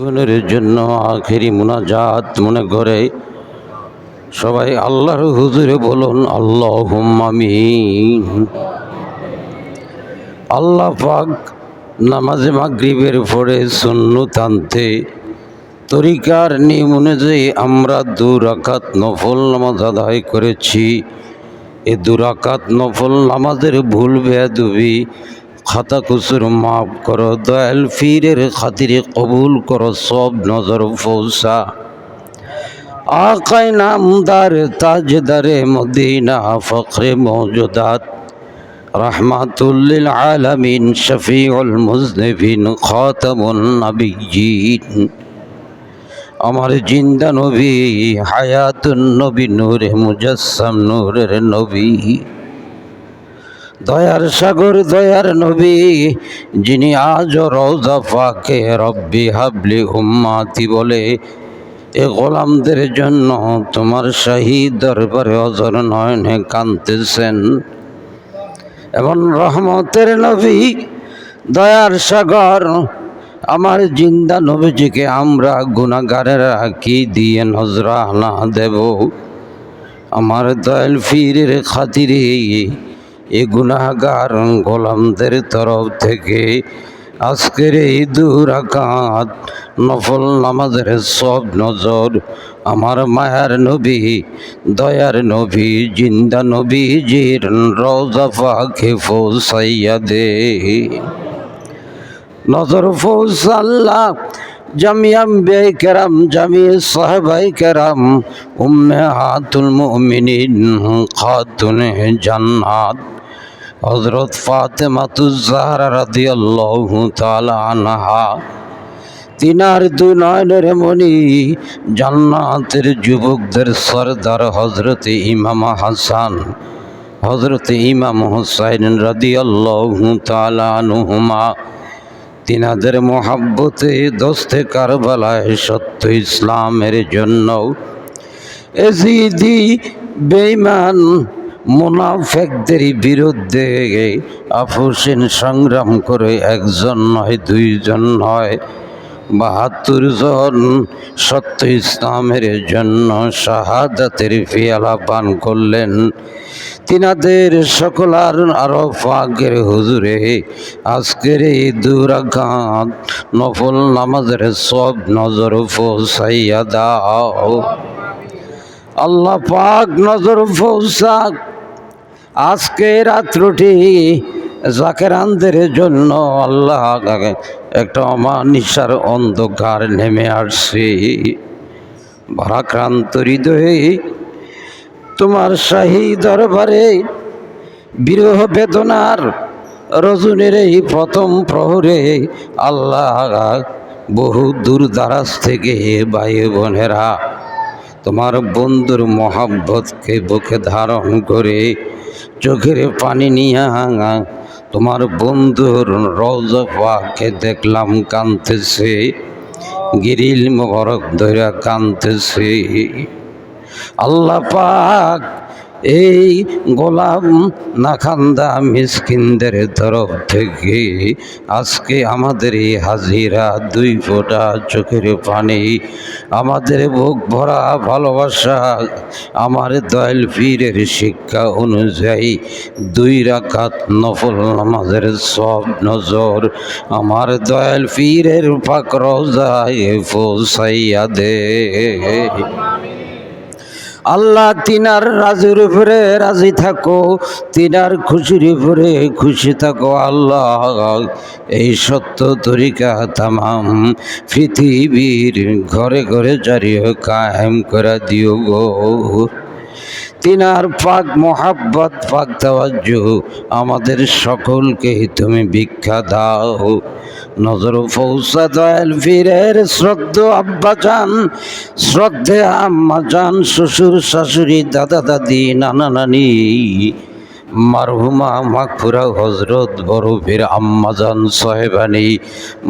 জীবনের জন্য আখেরি মুনাজাত মনে করে। সবাই আল্লাহর হুজুরে বলুন আল্লাহ আমিন। আল্লাহ পাক নামাজে মাগরিবের পরে সুন্নু টানতে তরিকার নিয়ম অনুযায়ী আমরা দু রাকাত নফল নামাজ আদায় করেছি। এ দু রাকাত নফল নামাজের ভুল বেয়াদুবি খাতা কুসুর মাফ করো, দয়াল ফিরের খাতিরে কবুল করো সব নজর ফৌসা। আকাই নামদার তাজদারে মদিনা ফখরে মৌজুদাত রহমাতুল্লিল আলামিন শফিউল মুজনিবিন খাতামুন নবিয়্যিন। আমার জিন্দা নবী হায়াতুন নবী নূরে মুজাসসাম নূরের নবী। দয়ার সাগর, দয়ার নবী, যিনি আজ রওজা ফাকে রব্বি হাবলি উম্মাতি বলে, এ গোলামদের জন্য তোমার শাহী দরবারে অজর নয়নে কাঁদতেছেন। এবং রহমতের নবী, দয়ার সাগর, আমার জিন্দা নবীজিকে আমরা গুণাগারেরা কি দিয়ে নজরানা দেব? আমার দয়াল ফিরের খাতিরে এ গুনাহগার গোলামদের তরফ থেকে আজকের এই দুরাকাত নফল নামাজের সব নজর আমার মায়ার নবী, দয়ার নবী, জিন্দা নবীজির রোজা পাখে ফৌসাইয়া দে। নজর ফৌসাল্লাহ জামিয়াম বে কেরাম, জামি সাহেবাই কেরাম, উম্মে হাতুল মুমিনিন খাতুন জান্নাত। হজরত ফাতেমাতুজাহরা তাআলা আনহা, তিনার দু নয়নের মণি জান্নাতের যুবকদের সরদার হজরত ইমাম হাসান হজরত ইমাম হুসাইন রাদিয়াল্লাহু তাআলা আনহুমা। তিনাদের মোহাব্বতে দোস্তে কারবালায় সত্য ইসলামের জন্য এজিদি বেইমান মুনাফেকদের বিরুদ্ধে আফুসিন সংগ্রাম করে একজন নয়, দুইজন নয়, বাহাত্তর জন সত্য ইসলামের জন্য শাহাদাতের পিয়ালা পান করলেন। তিনাদের সকলার আরও ফাঁকের হুজুরে আজকের এই দুরাঘাত নফল নামাজের সব নজর পৌঁছাইয়া দাও। আল্লাহ পাক নজর পৌঁছাক আজকে রাত্রটি জাকেরানদের জন্য আল্লাহ একটা অমানিসার অন্ধকার নেমে আসছে। ভারাক্রান্ত হৃদয়ে তোমার শাহী দরবারে বিরহ বেদনার রজনীর এই প্রথম প্রহরে আল্লাহ বহু দূর দারাজ থেকে ভাই বোনেরা তোমার বন্ধুর মহাব্বতকে বুকে ধারণ করে চোখের পানি নিয়ে হাঙা তোমার বন্ধুর রজফাকে দেখলাম কাঁদতেছে, গিরিল মোবারক ধরে কাঁদতেছে। আল্লাহ পাক এই গোলাম নাখান্দা মিসকিনদের তরফ থেকে আজকে আমাদের এই হাজিরা দুই ফোঁটা চোখের পানি, আমাদের বুক ভরা ভালোবাসা, আমার দয়াল পীরের শিক্ষা অনুযায়ী দুই রাকাত নফল নামাজের সব নজর আমার দয়াল পীরের পাক রোজায় পৌঁছাইয়া দে। আল্লাহ তিনার রাজুর উপরে রাজি থাকো, তিনার খুশির উপরে খুশি থাকো, আল্লাহ এই সত্য তরিকা তামাম পৃথিবীর ঘরে ঘরে চারিও কায়েম করা দিও গো। তিনার পাক মোহাব্বত, পাক তাওয়াজ্জ আমাদের সকলকে তুমি ভিক্ষা দাও। নজর ফৌসা দয়াল ফিরের শ্রদ্ধ আব্বা যান শ্রদ্ধে আম্মা যান শ্বশুর শাশুড়ি, দাদা দাদি, নানা নানি। মারহুমা মাকফুরা হজরত বড় পীর আম্মাজান সাহেবানি।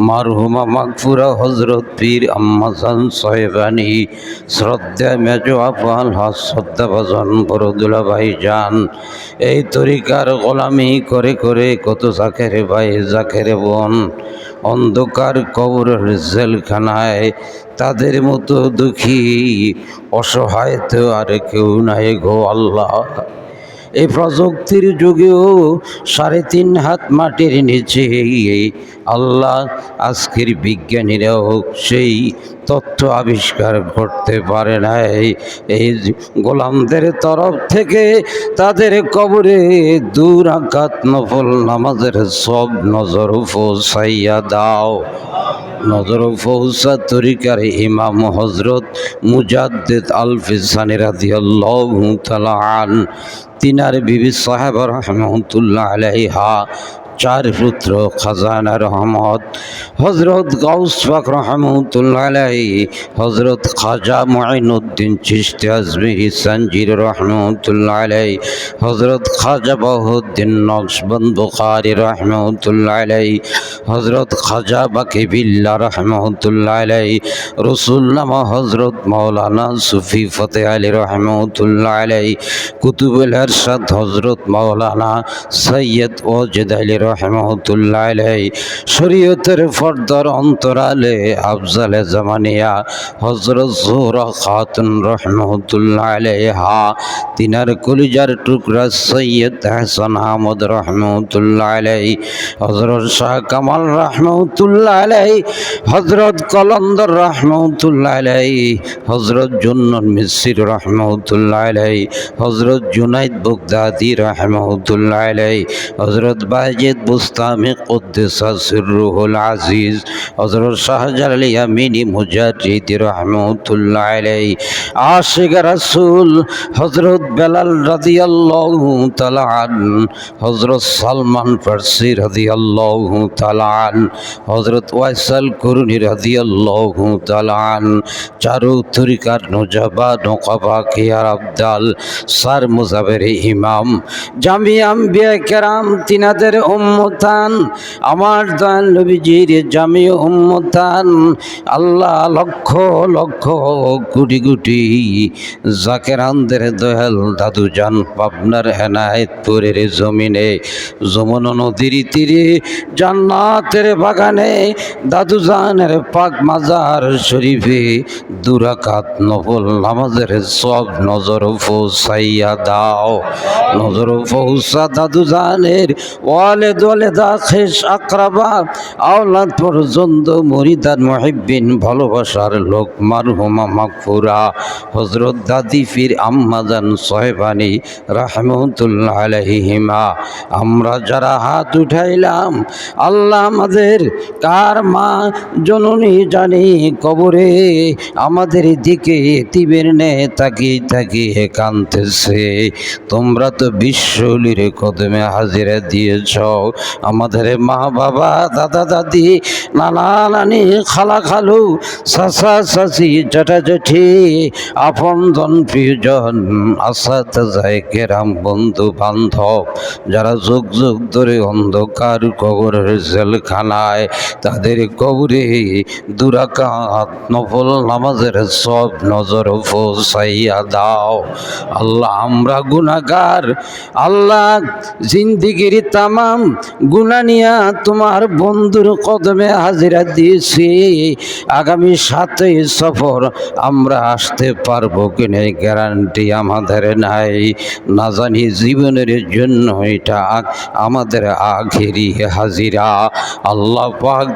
মারহুমা মাকফুরা হজরত পীর আম্মাজান সাহেবানি। শ্রদ্ধা মেজো আপাল হাস, শ্রদ্ধা ভজন বড়দুলা ভাই যান এই তরিকার গোলামি করে করে কত জাকেরে ভাই, জাকেরে বোন। অন্ধকার কবরের জেলখানায় তাদের মতো দুঃখী, অসহায় তো আর কেউ নাই গো আল্লাহ। এই প্রযুক্তির যুগেও সাড়ে তিন হাত মাটির নিচে আল্লাহ আজকের বিজ্ঞানীরাও সেই তথ্য আবিষ্কার করতে পারে নাই। এই গোলামদের তরফ থেকে তাদের কবরে দূর আঘাত নফল নামাজের সব নজর পৌঁছাইয়া দাও। নজর ফৌসা তরিকার ইমাম হজরত মুজাদ্দেদ আল ফিসানি রাদিয়াল্লাহু তাআলা আন, তিনার বিবি সাহেব রহমতুল্লাহ আলাইহা চার পুত্র খাজানা রহমত হজরত গাউস পাক রহমতুল্লাহ হজরত খাজা মঈনুদ্দিন চিশতি আজমিরি সঞ্জির রহমতুল্লাহ আলাই হজরত খাজা বহুদ্দিন নকশবন্দ বুখারি রহমতুল্লাহ আলাই হজরত খাজা বাকি বিল্লা রহমতুল্লাহ আলাই রসুল্লামা হজরত মৌলানা সুফি ফতে আলী রহমতুল্লাহ আলাই কুতুবুল এরশাদ হজরত মৌলানা সৈয়দ ওজেদ আলী রহমতুল্লাহ শরীয়তের ফর্দার অন্তরালে আফজালে জামানিয়া হজরত জোহরা খাতুন রহমতুল্লাহ তিনার কলিজার টুকরা সৈয়দ হাসান আহমদ রহমতুল্লাহ হজরত শাহ কামাল রহমতুল্লাহ হজরত কলন্দর রহমতুল্লাহ হজরত জুন্নন মিসির রহমতুল্লাহ হজরত জুনাইদ বুগদাদি রহমতুল্লাহ হজরত বাজিদ বুস্তামি কুদ্দিসা সিররুহুল আজিজ। হজরত শাহজালাল ইয়ামিনী মুজাদ্দিদ রহমতুল্লাহ আলাই আশিক রাসূল হজরত বেলাল তাআলা আন হজরত সালমান ফারসি তাআলা আন হজরত ওয়াইসাল কুরনি তাআলা আন চারু তরিকার নজাবা নকাবা কিয়ার আবদাল। সার মুজাবের ইমাম। জামিয়া আম্বিয়া কেরাম তিনাদের উম্মতান, আমার দয়াল নবীজির জামি উম্মতান, আল্লাহ লক্ষ লক্ষ কোটি কোটি জাকেরানদের দয়াল দাদু জান পাবনার এনায়েতপুরের জমিনে, যমুনা নদীর তীরে, জান্নাতের বাগানে, দাদু জানের পাক মাজার শরীফে দুরাকাত নফল নামাজের সব নজর পৌঁছাইয়া দাও, নজর পৌঁছা দাদু জানের ওয়ালে দোয়ালে দা খেস আকরাবা আওলাদ পর্যন্ত মরিদার মহিবিন ভালোবাসার লোক মারহুমা মাকফুরা হজরত দাদি ফির আম্মাজান সোহেবানি রাহমতুল্লাহ আলহিমা আমরা যারা হাত উঠাইলাম, আল্লাহ আমাদের কার মা জননী জানি কবরে, আমাদের দিকে তিবের নে তাকিয়ে তাকিয়ে কানতেছে তোমরা তো বিশ্বলির কদমে হাজিরা দিয়েছ। আমাদের মা বাবা, দাদা দাদি, নানা নানি, খালা খালু চাচা চাচি জটা জঠি, আপন জন প্রিয়জন, আসাদ যায় কেরাম বন্ধু বান্ধব, যারা যুগ যুগ ধরে অন্ধকার কবরের জেলখানায় তাদের কবরে দুরাকাত নফল নামাজের সব নজর পৌঁছাইয়া দাও। আল্লাহ, আমরা গুনাগার আল্লাহ, জিন্দিগির তামাম গুনা নিয়া তোমার বন্ধুর কদমে হাজিরা দিয়েছি। আগামী সাতই সফর আমরা আসতে পারব কিনা গ্যারান্টি আমাদের নাই। না জানি জীবনের জন্য এটা আমাদের আখেরি হাজিরা। আল্লাহ পাক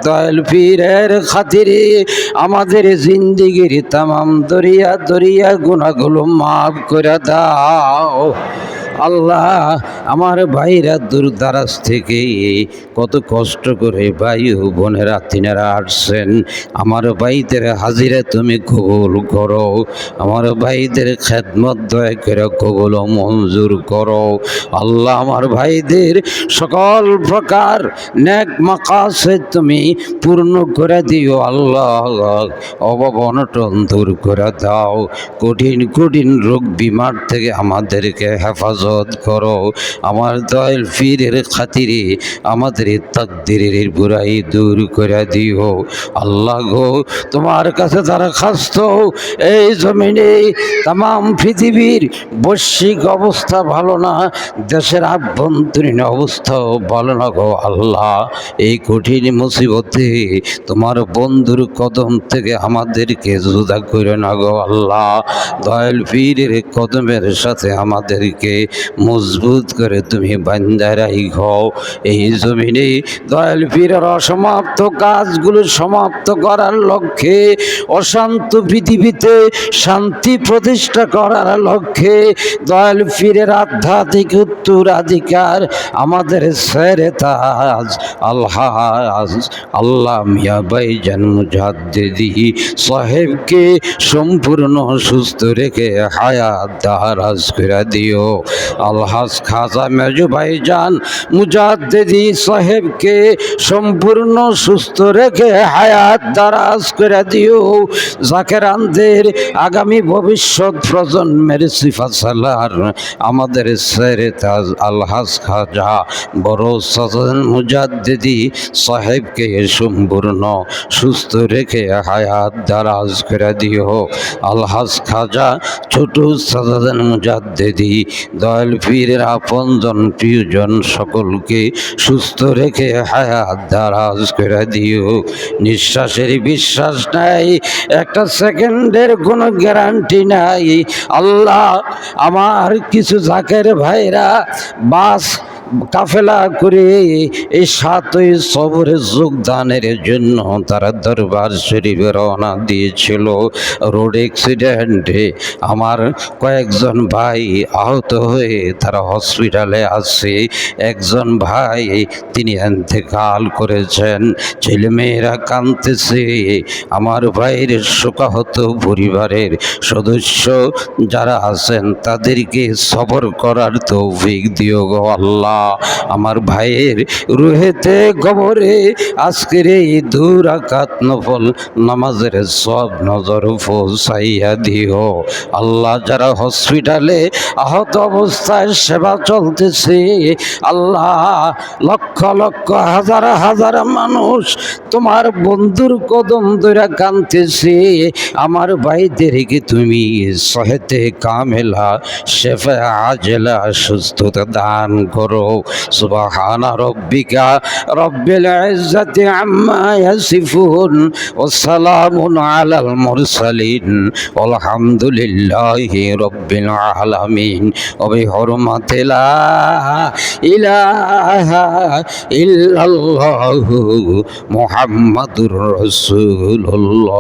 পীরের খাতিরে আমাদের জিন্দিগির তামাম দরিয়া দরিয়া গুণাগুলো মাফ করে দাও। আল্লাহ, আমার ভাইরা দূর থেকে কত কষ্ট করে ভাই বোনেরা তিনারা আসছেন। আমার ভাইদের হাজিরা তুমি কবুল করো। আমার ভাইদের খেদমত দয়া করে কবুল মঞ্জুর করো। আল্লাহ, আমার ভাইদের সকল প্রকার ন্যাক মাকাসে তুমি পূর্ণ করে দিও। আল্লাহ অভাব অনটন দূর করে দাও। কঠিন কঠিন রোগ বিমার থেকে আমাদেরকে হেফাজত হেফাজত করো। আমার দয়াল ফিরের খাতিরে, আমাদের তাকদিরের বুড়াই দূর করে দিও। আল্লাহ গো, তোমার কাছে তারা খাস্ত, এই জমিনে তাম পৃথিবীর বৈশ্বিক অবস্থা ভালো না, দেশের আভ্যন্তরীণ অবস্থাও ভালো না গো আল্লাহ। এই কঠিন মুসিবতে তোমার বন্ধুর কদম থেকে আমাদেরকে জুদা করে না গো আল্লাহ। দয়াল পীরের কদমের সাথে আমাদেরকে মজবুত করে তুমি বান্দারাই ঘও এই জমিনে দয়াল পীরের অসমাপ্ত কাজগুলো সমাপ্ত করার লক্ষ্যে, অশান্ত পৃথিবীতে শান্তি প্রতিষ্ঠা করার লক্ষ্যে দয়াল পীরের আধ্যাত্মিক উত্তরাধিকার আমাদের সেরে তাজ। আল্লাহ আল্লাহ মিয়া ভাইজান মুজাদ্দিদি সাহেবকে সম্পূর্ণ সুস্থ রেখে হায়াত দারাজ করে দিও। আলহাজ খাজা মেজু ভাইজান মুজাদ্দিদি সাহেবকে সম্পূর্ণ সুস্থ রেখে হায়াত দারাজ করে দিও। জাকেরানদের আগামী ভবিষ্যৎ প্রজন্মের সিফাত সালার আমাদের সেরে তাজ আলহাজ খাজা বড় সজন মুজাদ্দিদি সাহেবকে সম্পূর্ণ সুস্থ রেখে হায়াত দারাজ করে দিও। আলহাজ খাজা ছোট সাজাদান মুজাদ্দিদি দয়াল পীরের আপনজন প্রিয়জন সকলকে সুস্থ রেখে হায়াত দারাজ করে দিও। নিঃশ্বাসের বিশ্বাস নাই, একটা সেকেন্ডের কোনো গ্যারান্টি নাই। আল্লাহ, আমার কিছু জাকের ভাইরা বাস কাফেলা করে এই সাতই সবরে যোগদানের জন্য তারা দরবার শরীফে রওনা দিয়েছিল। রোড অ্যাক্সিডেন্টে আমার কয়েকজন ভাই আহত হয়ে তারা হসপিটালে আছে। একজন ভাই তিনি এন্তেকাল করেছেন। ছেলেমেয়েরা কাঁদতেছে। আমার ভাইয়ের শোকাহত পরিবারের সদস্য যারা আছেন তাদেরকে সবর করার তৌফিক দিও গো আল্লাহ। আমার ভাইয়ের রুহেতে গবরে, আজকের এই দূর আকাত নফল নামাজের সব নজর পৌঁছাইয়া দিও। আল্লাহ যারা হসপিটালে আহত অবস্থায় সেবা চলতেছে, আল্লাহ লক্ষ লক্ষ হাজার হাজার মানুষ তোমার বন্ধুর কদম ধরে কানতেছে আমার ভাইদেরকে তুমি সহেতে কামেলা, শেফে আজেলা সুস্থতা দান করো। সুবহান রব্বিকা রব্বিল ইজ্জাতি আম্মা ইয়াসিফুন ওয়া সালামুন আলাল মুরসালিন আলহামদুলিল্লাহি রব্বিল আলামিন ওয়া বিহুরমাতি লা ইলাহা ইল্লাল্লাহু মুহাম্মাদুর রাসূলুল্লাহ